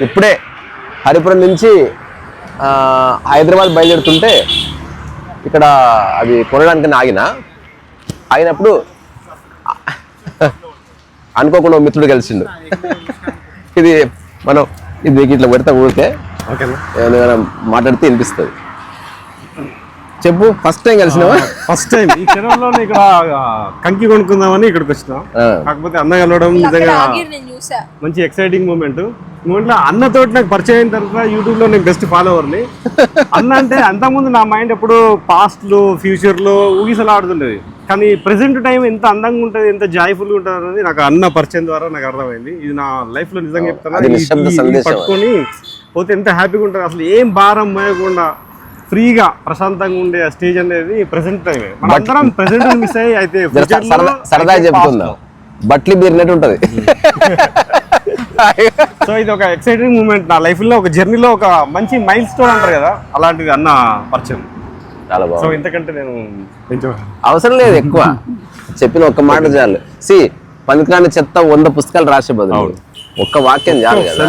ఇప్పుడే హరిపురం నుంచి ఆ, హైదరాబాద్ బయలుదేరుతుంటే ఇక్కడ అది కొనడానికి ఆగిన. ఆగినప్పుడు అనుకోకుండా మిత్రుడు కలిసిండు. ఇది మనం ఇది ఇట్లా పెడతా ఊరికే. ఏమైనా మాట్లాడితే వినిపిస్తుంది. చెప్పు ఫస్ట్ టైం కలిసినావా? ఫస్ట్ టైం ఈ క్షణంలో ఇక్కడ కంకి కొనుక్కుందామని ఇక్కడికి వచ్చినాం. కాకపోతే అన్న కలవడం నిజంగా ఆగిరు నేను చూసా. మంచి ఎక్సైటింగ్ మూమెంట్ మూమెంట్లో అన్నతోటి నాకు పరిచయం అయిన తర్వాత యూట్యూబ్లో నేను బెస్ట్ ఫాలోవర్ని అన్న అంటే అంతకుముందు నా మైండ్ ఎప్పుడు పాస్ట్లో ఫ్యూచర్లో ఊగిసలాడుతుండేది కానీ ప్రెసెంట్ టైం ఎంత అందంగా ఉంటుంది ఎంత జాయ్ఫుల్గా ఉంటుంది అనేది నాకు అన్న పరిచయం ద్వారా నాకు అర్థమైంది. ఇది నా లైఫ్లో నిజంగా చెప్తాను. పట్టుకొని పోతే ఎంత హ్యాపీగా ఉంటుంది. అసలు ఏం భారం మోయకుండా ఫ్రీగా ప్రశాంతంగా ఉండే స్టేజ్ అనేది ప్రెసెంట్ టైం అందరం ప్రెసెంట్ మిస్ అయ్యి అయితే సరదా చెప్తుందాం. బట్లీ బీరినట్టు ఉంటది. సో ఇది ఒక ఎక్సైటింగ్ మూమెంట్ నా లైఫ్లో ఒక జర్నీలో ఒక మంచి మైల్ స్టోన్ అంటారు కదా అలాంటిది అన్న పరిచయం. చాలా సో బాగుంది ఇంతకంటే నేను అవసరం లేదు ఎక్కువ. చెప్పిన ఒక్క మాట చాలు. సి పనికిరాని చెత్త వంద పుస్తకాలు రాసే బదులు. ఒక్క వాక్యం చాలు కదా.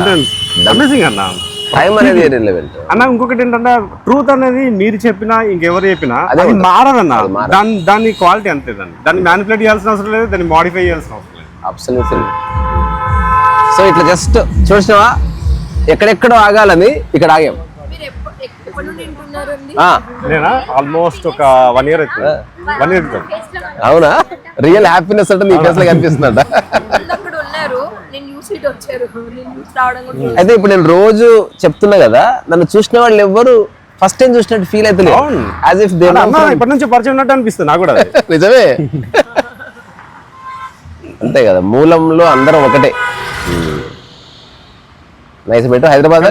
అన్న. టైం అనేది రిలవెంట్ అన్న ఇంకొకటి ఏంటంటే ట్రూత్ అనేది మీరు చెప్పినా ఇంకెవరు చెప్పినా అదే. మారదన్న. దాని దాని క్వాలిటీ అంతే దాన్ని. దాన్ని మ్యానిపులేట్ చేయాల్సిన అవసరం లేదు దాన్ని మాడిఫై చేయాల్సిన అవసరం లేదు. అబ్సల్యూట్లీ సో ఇట్లా జస్ట్ చూసినావా? ఎక్కడెక్కడో ఆగాలని ఇక్కడ ఆగాం. నేనా? ఆల్మోస్ట్ ఒక వన్ ఇయర్ అవుతుంది. వన్ ఇయర్ అవుతుంది. అవునా? రియల్ హ్యాపీనెస్ అంటే నీ ఫేస్లో కనిపిస్తుందంట ముందు అక్కడ ఉన్నారు నేను చూసి ఇటు వచ్చారు చూసాను. అయితే ఇప్పుడు నేను రోజు చెప్తున్నా కదా నన్ను చూసిన వాళ్ళు ఎవ్వరు ఫస్ట్ టైం చూసినట్టు ఫీల్. యాజ్ ఇఫ్ దే ఇప్పటి నుంచి పరిచయం ఉన్నట్టు అనిపిస్తుంది నాకు కూడా అది. నిజమే అంతే కదా మూలంలో అందరం ఒకటే నైస్ పెట్టు. హైదరాబాద్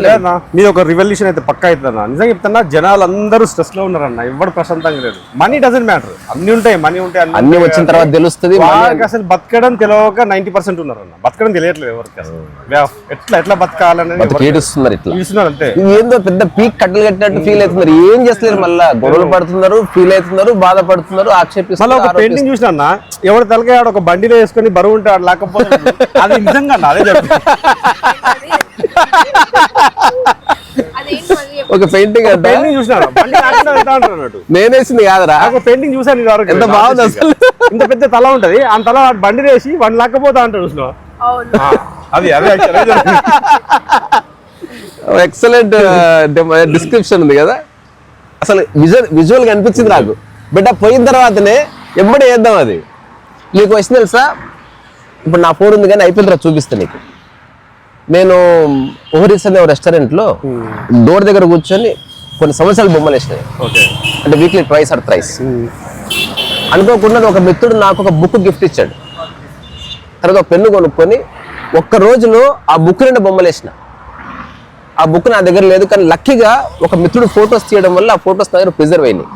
మీది ఒక రివల్యూషన్ అయితే పక్కా అవుతుంది అన్న. నిజంగా చెప్తున్నా జనాలు అందరూ స్ట్రెస్లో ఉన్నారన్న. ఎవరు ప్రశాంతంగా లేదు మనీ డజన్ మ్యాటర్ అన్ని ఉంటాయి మనీ ఉంటాయి అన్ని వచ్చిన తర్వాత తెలుస్తుంది అసలు బతకడం తెలియక నైన్టీ పర్సెంట్ ఉన్నారన్న. బతకడం తెలియట్లేదు ఎవరికి అసలు. వ్యా- ఎట్లా ఎట్లా బతకాలనేది ఎవరికి ఏడుస్తున్నారు ఇట్లా. చూస్తున్నారు అంతే. ఇది ఏందో పెద్ద పీక్ కట్టలు కట్టినట్టు ఫీల్ అవుతున్నారు. ఏం చేస్తలేరు మళ్ళా? గొడవలు పడుతున్నారు ఫీల్ అవుతున్నారు బాధపడుతున్నారు మళ్ళీ ఆక్షేపిస్తున్నారు ఒక పెయింటింగ్ చూసిన అన్న ఎవరు తలకాయ ఆడ ఒక బండిలో వేసుకొని బరువు ఉంటే ఆడ లేకపోతే అది నిజంగా అదే చెప్పు. ఒక పెయింటింగ్ అంట పెయింటింగ్ చూసినా బండి ఆకుండా వెళ్తా ఉంటారు అన్నట్టు. నేనేసింది కాదురా. నాకు పెయింటింగ్ చూసాను ఇది వరకు. ఎంత బాగుంది అసలు. ఇంత పెద్ద తల ఉంటది. ఆ తల బండి వేసి వాడిని లేకపోతా అంటాడు చూసినా అవును. అది అదే. ఎక్సలెంట్ డిస్క్రిప్షన్ ఉంది కదా. అసలు విజువల్ విజువల్గా అనిపించింది నాకు బిడ్డ పోయిన తర్వాతనే ఎమ్మడే వేద్దాం అది. నీకు వచ్చింది తెలుసా? ఇప్పుడు నా ఫోన్ ఉంది కానీ అయిపోయిన తర్వాత చూపిస్తా నీకు. నేను ఓహరీస్ అనే రెస్టారెంట్లో డోర్ దగ్గర కూర్చొని కొన్ని సంవత్సరాలు బొమ్మలు వేసినాయి ఓకే అంటే వీక్లీ ట్రైస్ ఆర్ ట్రైస్ అనుకోకుండా ఒక మిత్రుడు నాకు ఒక బుక్ గిఫ్ట్ ఇచ్చాడు. తర్వాత ఒక పెన్ను కొనుక్కొని ఒక్క రోజులో ఆ బుక్ నిండా బొమ్మలు వేసిన ఆ బుక్ నా దగ్గర లేదు కానీ లక్కీగా ఒక మిత్రుడు ఫొటోస్ తీయడం వల్ల ఆ ఫొటోస్ నా దగ్గర ప్రిజర్వ్ అయినాయి.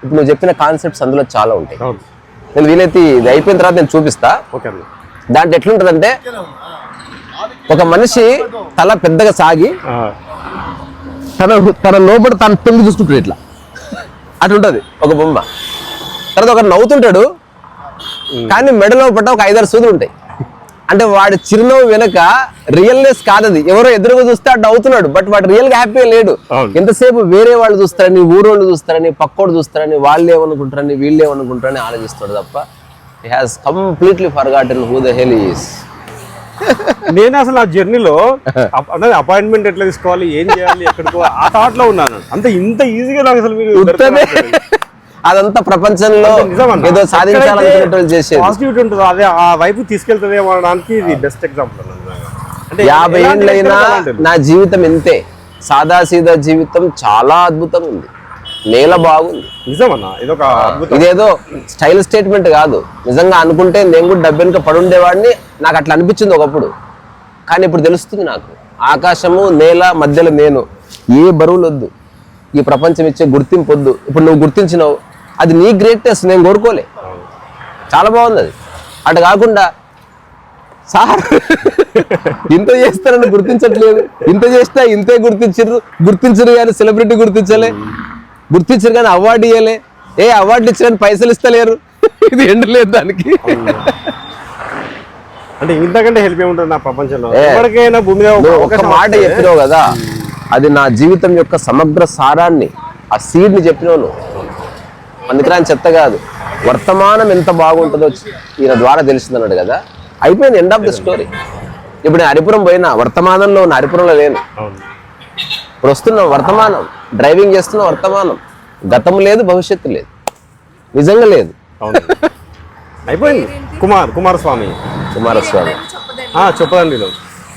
ఇప్పుడు నువ్వు చెప్పిన కాన్సెప్ట్స్ అందులో చాలా ఉంటాయి. నేను వీలైతే ఇది అయిపోయిన తర్వాత నేను చూపిస్తా. దాంట్లో ఎట్లుంటుందంటే ఒక మనిషి తల పెద్దగా సాగి తన తన లోపల తను తొంగి చూసుకుంటాడు ఇట్లా. అట్లుంటది ఒక బొమ్మ. తర్వాత ఒక నవ్వుతుంటాడు కానీ మెడలో పట్ట ఒక ఐదారు సూదులు ఉంటాయి. అంటే వాడి చిరునవ్వు వెనక రియల్నెస్ కాదది. ఎవరో ఎదురుగా చూస్తే అటు నవ్వుతున్నాడు బట్ వాడు రియల్గా హ్యాపీగా లేడు. ఎంతసేపు వేరే వాళ్ళు చూస్తారని ఊరోళ్ళు చూస్తారని పక్కోడు చూస్తారని వాళ్ళు ఏమనుకుంటారని వీళ్ళు ఏమనుకుంటారని ఆలోచిస్తాడు తప్ప he has completely forgotten who the hell is నేను అసలు ఆ జర్నీలో అపాయింట్మెంట్ ఎట్లా తీసుకోవాలి ఏం చేయాలి ఎక్కడికి ఆ థాట్లో ఉన్నాను. అంత ఇంత ఈజీగా నాకు అసలు మీరు అదంతా ప్రపంచంలో ఏదో సాధించాలనుకునేటోళ్ళు చేసేది. పాజిటివిటీ ఉంటుంది అదే ఆ వైపు తీసుకెళ్తుందేమో అనడానికి ఇది బెస్ట్ ఎగ్జాంపుల్ అంటే యాభై వాళ్ళు. నా జీవితం ఇంతే సాదా సీదా జీవితం చాలా అద్భుతంగా ఉంది. నేల బాగుంది. నిజమన్నా? ఇదొక అద్భుతం. ఇదేదో స్టైల్ స్టేట్మెంట్ కాదు. నిజంగా అనుకుంటే నేను కూడా డబ్బెనుక పడుండేవాడిని నాకు అట్లా అనిపించింది ఒకప్పుడు. కానీ ఇప్పుడు తెలుస్తుంది నాకు. ఆకాశము నేల మధ్యలో నేను. ఏ బరువులు వద్దు. ఈ ప్రపంచం ఇచ్చే గుర్తింపు వద్దు. ఇప్పుడు నువ్వు గుర్తించినావు. అది నీ గ్రేట్నెస్ నేను కోరుకోలే. చాలా బాగుంది అది. అటు కాకుండా సార్ ఇంత చేస్తారని గుర్తించట్లేదు. ఇంత చేసినా ఇంతే గుర్తించరు గుర్తించరు కానీ సెలబ్రిటీ గుర్తించలే. గుర్తించరు కానీ అవార్డు ఇవ్వలే ఏ అవార్డు ఇచ్చారని పైసలు ఇస్తలేరు. ఇది ఎండలేదు దానికి. అంటే ఇంతకంటే హెల్ప్ ఏముంటుంది నా ప్రపంచంలో? భూమి ఒక మాట చెప్పినావు కదా అది నా జీవితం యొక్క సమగ్ర సారాన్ని ఆ సీడ్ని చెప్పినావు నువ్వు. అందుకని చెత్త కాదు. వర్తమానం ఎంత బాగుంటుందో ఈయన ద్వారా తెలిసిందన్నాడు కదా. అయిపోయింది ఎండ్ ఆఫ్ ద స్టోరీ ఇప్పుడు నేను హరిపురం పోయినా వర్తమానంలో ఉన్న హరిపురంలో లేను. ఇప్పుడు వస్తున్నాం వర్తమానం. డ్రైవింగ్ చేస్తున్న వర్తమానం. గతం లేదు భవిష్యత్తు లేదు. నిజంగా లేదు. అయిపోయింది. కుమార్ కుమారస్వామి. కుమారస్వామి. చెప్పదండి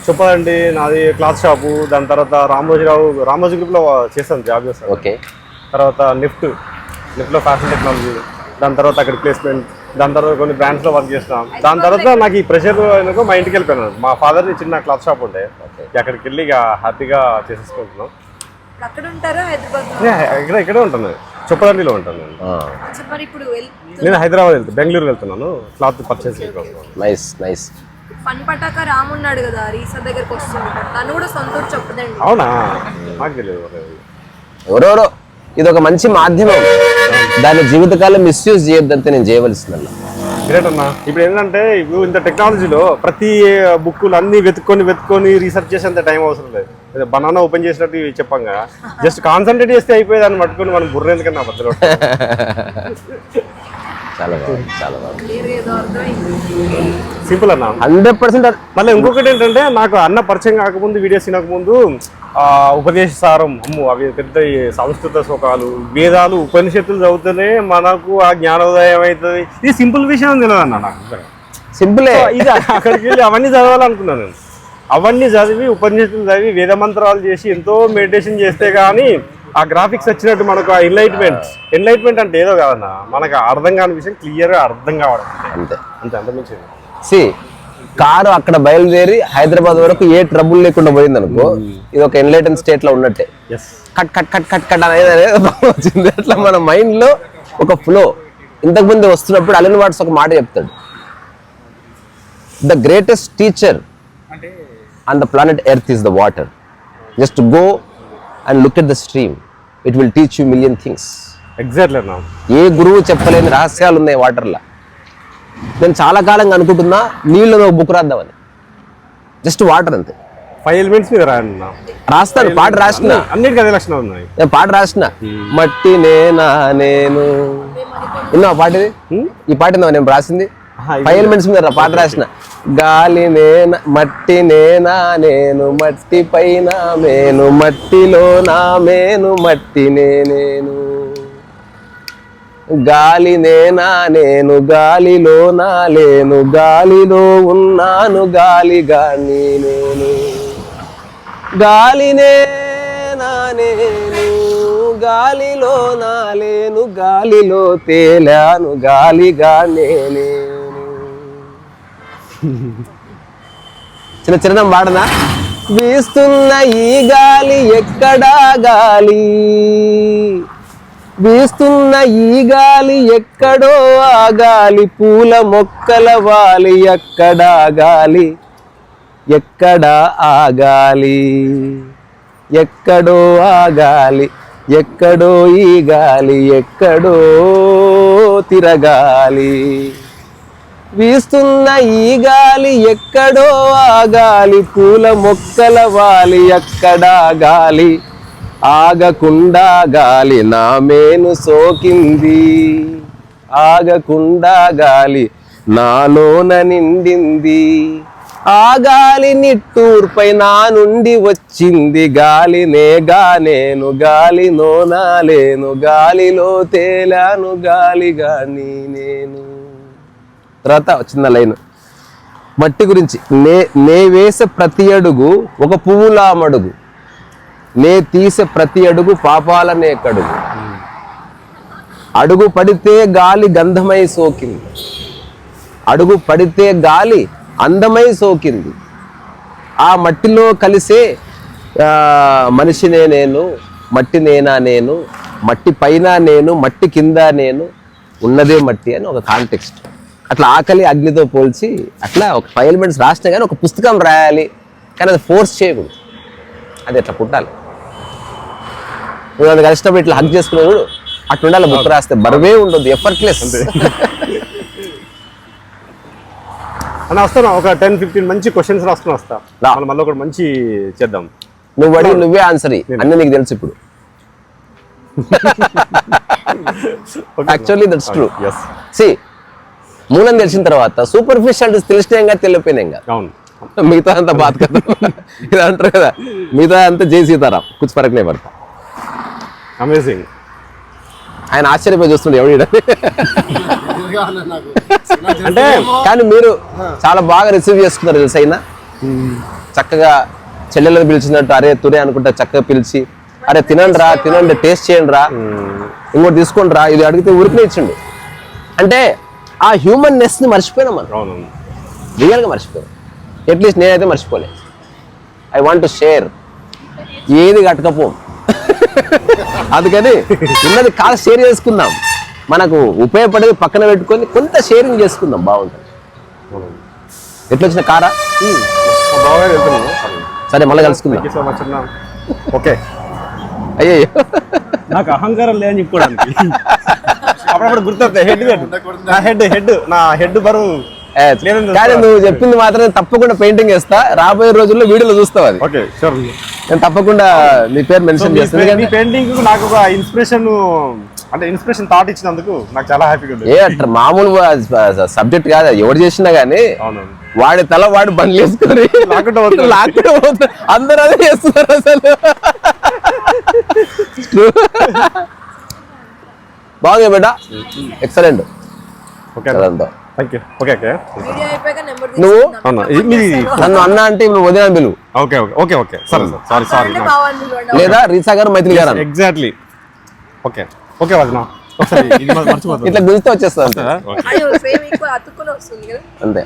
చెప్పదండి నాది క్లాత్ షాపు. దాని తర్వాత రామోజీరావు రామోజీ గ్రూప్లో చేస్తాను జాబ్ చేస్తాను ఓకే. తర్వాత నిఫ్ట్ నిఫ్ట్లో ఫ్యాషన్ టెక్నాలజీ దాని తర్వాత అక్కడ ప్లేస్మెంట్ దాని తర్వాత కొన్ని బ్రాండ్స్లో వర్క్ చేస్తాం దాని తర్వాత నాకు ఈ ప్రెషర్ అయినాక మా ఇంటికి వెళ్ళిపోయినాను. మా ఫాదర్ని చిన్న క్లాత్ షాప్ ఉండే. అక్కడికి వెళ్ళి ఇక హ్యాపీగా చేసేసుకుంటున్నాం. అక్కడ ఉంటారా హైదరాబాద్ ఇక్కడ ఇక్కడే ఉంటాను చొప్పదండిలో ఉంటాను నేను నేను హైదరాబాద్ వెళ్తాను బెంగళూరు వెళ్తున్నాను. Cloth purchase nice nice. Fun పటాక Ram ఉన్నాడు కదా రీసా దగ్గరకు వస్తుంటాడు తను కూడా సొంత ఊరు చెప్పదండి. అవునా? నాకు తెలియదు ఎవరెవరో? ఇది ఒక మంచి మాధ్యమం. దాని జీవితకాలం మిస్యూజ్ చేయొద్దంతే నేను చేయవలసిందల్లా. గ్రేట్ అన్న. ఇప్పుడు ఏంటంటే ఇప్పుడు ఇంత టెక్నాలజీలో ప్రతి బుక్కులు అన్ని వెతుక్కొని వెతుక్కొని రీసెర్చ్ చేసేంత టైం అవసరం లేదు. బనానా ఓపెన్ చేసినట్టు చెప్పాం కదా. జస్ట్ కాన్సన్ట్రేట్ చేస్తే అయిపోయి దాన్ని పట్టుకొని మనం బుర్ర ఎందుకన్నా బద్దలు చాలా బాగుంది బాగుంది. సింపుల్ అన్న. హండ్రెడ్ పర్సెంట్ మళ్ళీ ఇంకొకటి ఏంటంటే నాకు అన్న పరిచయం కాకముందు వీడియోస్ తినకముందు ఆ, ఉపదేశ సారం అమ్ము అవి పెద్ద సంస్కృత శ్లోకాలు వేదాలు ఉపనిషత్తులు చదివితేనే మనకు ఆ జ్ఞానోదయం అవుతుంది. ఇది సింపుల్ విషయం తెలియదు అన్న నాకు సింపులే. ఇది అక్కడికి వెళ్ళి అవన్నీ చదవాలనుకున్నాను నేను. అవన్నీ చదివి ఉపనిషత్తులు చదివి వేద మంత్రాలు చేసి ఎంతో మెడిటేషన్ చేస్తే కానీ ఆ గ్రాఫిక్స్ వచ్చినట్టు మనకు ఆ ఎన్లైట్మెంట్ ఎన్లైట్మెంట్ అంటే ఏదో కాదన్న. మనకు అర్థం కాని విషయం క్లియర్గా అర్థం కావడం. అంతే. అంతే అంతమించి సి కారు అక్కడ బయలుదేరి హైదరాబాద్ వరకు ఏ ట్రబుల్ లేకుండా పోయింది అనుకో ఇది ఒక ఎన్లైటన్ స్టేట్లో ఉన్నట్టే. Cut cut cut cut cut అనేది వచ్చింది. అట్లా మన మైండ్లో ఒక ఫ్లో ఇంతకు ముందు వస్తున్నప్పుడు అలిన్ వాట్స్ ఒక మాట చెప్తాడు. The greatest teacher on the planet earth is the water just go and look at the stream it will teach you million things exactly ఏ గురువు చెప్పలేని రహస్యాలు ఉన్నాయి వాటర్లో నేను చాలా కాలంగా అనుకుంటున్నా నీళ్ళలో ఒక బుక్ రాద్దామని. జస్ట్ వాటర్ అంతే. ఫైవ్ ఎలిమెంట్స్ మీద. రాస్తాను పాట రాసిన అన్నిటికీ అదే ఉన్నాయి. నేను పాట రాసిన మట్టి నేనా నేను. విన్నావా పాట ఇది? ఈ పాట విన్నావా? నేను రాసింది? ఫైవ్ ఎలిమెంట్స్ మీద రా- పాట రాసిన గాలి నేన మట్టి నేనా నేను. మట్టి పైన మేను. మట్టిలో నా మేను. మట్టి నేనేను గాలి నేనా నేను గాలిలో నా లేను గాలిలో ఉన్నాను గాలిగా నేను. గాలినే నా నేను గాలిలో నా లేను గాలిలో తేలాను గాలిగా నేనే. చిన్న చిన్న పాడనా? వీస్తున్న ఈ గాలి ఎక్కడా గాలి? వీస్తున్న ఈ గాలి ఎక్కడో ఆ గాలి పూల మొక్కల వాలి ఎక్కడా గాలి? ఎక్కడా ఆగాలి ఎక్కడో ఆగాలి ఎక్కడో ఈ గాలి ఎక్కడో తిరగాలి. వీస్తున్న ఈ గాలి ఎక్కడో ఆగాలి పూల మొక్కల వాలి ఎక్కడా గాలి? ఆగకుండా గాలి నా మేను సోకింది. ఆగకుండా గాలి నాలోన నిండింది. ఆ గాలి నిట్టూర్పై నా నుండి వచ్చింది. గాలినేగా నేను గాలినో నాలేను గాలిలో తేలాను గాలిగా నీ నేను. తర్వాత వచ్చింది లైన్. మట్టి గురించి నే నే వేసే ప్రతి అడుగు ఒక పువ్వులామడుగు. నే తీసే ప్రతి అడుగు పాపాలనే కడుగు అడుగు. పడితే గాలి గంధమై సోకింది. అడుగు పడితే గాలి అందమై సోకింది. ఆ మట్టిలో కలిసే మనిషినే నేను మట్టి నేనా నేను మట్టి పైన నేను మట్టి కింద నేను ఉన్నదే మట్టి అని ఒక కాంటెక్స్ట్ అట్లా ఆకలి అగ్నితో పోల్చి అట్లా ఒక ఫైవ్ ఎలిమెంట్స్ రాసినా కానీ ఒక పుస్తకం రాయాలి. కానీ అది ఫోర్స్ చేయకూడదు. అది అట్లా పుట్టాలి. నువ్వు నన్ను కలిసినప్పుడు ఇట్లా హక్ చేసుకున్నప్పుడు అట్లా ఉండాలి బుక్ రాస్తే బరువే ఉండదు ఎఫర్ట్లెస్ అని వస్తాను ఒక టెన్ ఫిఫ్టీన్ మంచి క్వశ్చన్స్ రాసుకుని వస్తా. మళ్ళీ ఒకటి మంచి చేద్దాం. నువ్వు అడిగి నువ్వే ఆన్సర్ అన్ని నీకు తెలుసు ఇప్పుడు. యాక్చువల్లీ దట్స్ ట్రూ సి మూలం తెలిసిన తర్వాత సూపర్ఫిషియల్ తెలిసినాయంగా తెలియపోయినాయంగా. అవును. మిగతా అంతా బాధ కదా. ఇది అంటారు కదా. మిగతా అంతా జై సీతారాం. కుచి పరకనే పడతా. అమేజింగ్ ఆయన ఆశ్చర్యపోయి చూస్తుండే ఎవడు. అంటే కానీ మీరు చాలా బాగా రిసీవ్ చేసుకున్నారు తెలుసు అయినా చక్కగా చెల్లెలను పిలిచినట్టు అరే తురే అనుకుంటా చక్కగా పిలిచి అరే తినండి రా తినండి టేస్ట్ చేయండి రా ఇంకోటి తీసుకోండి రా ఇది అడిగితే ఉరికినే ఇచ్చిండు. అంటే ఆ హ్యూమన్ నెస్ని మర్చిపోయినాం మనం. రియల్గా మర్చిపోయాను. అట్లీస్ట్ నేనైతే మర్చిపోలే. ఐ వాంట్ టు షేర్ ఏది కట్టకపోం. అందుకని ఉన్నది కాదు షేర్ చేసుకుందాం. మనకు ఉపయోగపడేది పక్కన పెట్టుకొని కొంత షేరింగ్ చేసుకుందాం. బాగుంటుంది. ఎట్లా వచ్చిన కారా సరే మళ్ళీ కలుసుకుందాం. థ్యాంక్ యూ సో మచ్ అన్న. ఓకే. అయ్యో నాకు అహంకారం లేదని చెప్పుకోవడానికి. అప్పుడప్పుడు గుర్తొస్తాయి. హెడ్ నా హెడ్ హెడ్ నా హెడ్ బరువు. నేను కానీ నువ్వు చెప్పింది మాత్రం తప్పకుండా పెయింటింగ్ వేస్తా. రాబోయే రోజుల్లో వీడియోలో చూస్తావు అది. ఓకే షూర్ నేను తప్పకుండా నీ పేరు మెన్షన్ చేస్తాను. మీ పెయింటింగ్ నాకు ఒక ఇన్స్పిరేషన్ అంటే ఇన్స్పిరేషన్ థాట్ ఇచ్చినందుకు నాకు చాలా హ్యాపీగా ఉంది. ఏ అట్లా మామూలు సబ్జెక్ట్ కాదు ఎవరు చేసినా అవునవును వాడి తల వాడు బండ్లు వేసుకొని పోతాడు. అందరూ అదే చేస్తున్నారు అసలు. బాగుంది బిడ్డ excellent okay thank you okay okay నువ్వు? అవునా. ఇది మీది నన్ను అన్న అంటే ఇప్పుడు వదిన పిలువు ఓకే ఓకే ఓకే ఓకే సరే సారీ సారీ. లేదా రీసా గారు మైత్రి గారు. ఎగ్జాక్ట్లీ ఓకే ఓకే వదిన. ఇట్లా గుంజితే వచ్చేస్తుంది అంతే. అంతే